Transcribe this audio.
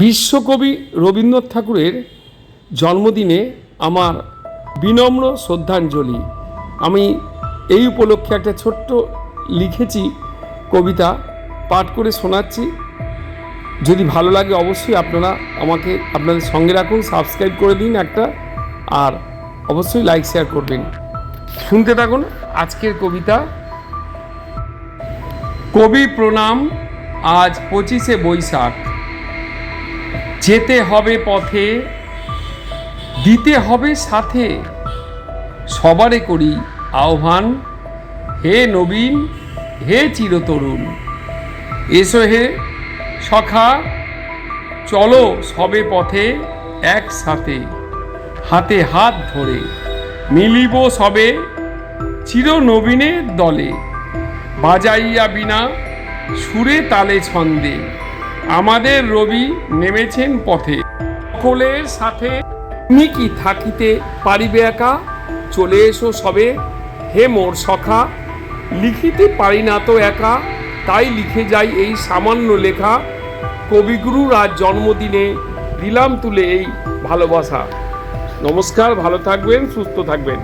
বিশ্বকবি রবীন্দ্রনাথ ঠাকুরের জন্মদিনে আমার বিনম্র শ্রদ্ধাঞ্জলি। আমি এই উপলক্ষে একটা ছোট্ট লিখেছি কবিতা, পাঠ করে শোনাচ্ছি। যদি ভালো লাগে অবশ্যই আপনারা আমাকে, আপনাদের সঙ্গে রাখুন, সাবস্ক্রাইব করে দিন একটা, আর অবশ্যই লাইক, শেয়ার করবেন। শুনতে থাকুন আজকের কবিতা। কবি প্রণাম, আজ পঁচিশে বৈশাখ। যেতে হবে পথে, দিতে হবে সাথে। সবারে করি আহ্বান, হে নবীন, হে চিরতরুণ। এসো হে সখা, চলো সবে পথে একসাথে। হাতে হাত ধরে মিলিব সবে চির নবীনের দলে। বাজাইয়া বিনা সুরে তালে ছন্দে। আমাদের রবি নেমেছেন পথে। সকলের সাথে তুমি কি থাকিতে পারিবে একা? চলে এসো সবে। হে মোর সখা, লিখিতে পারি না তো একা? তাই লিখে যাই এই সামান্য লেখা। কবিগুরুর আজ জন্মদিনে দিলাম তুলে এই ভালোবাসা। নমস্কার, ভালো থাকবেন, সুস্থ থাকবেন।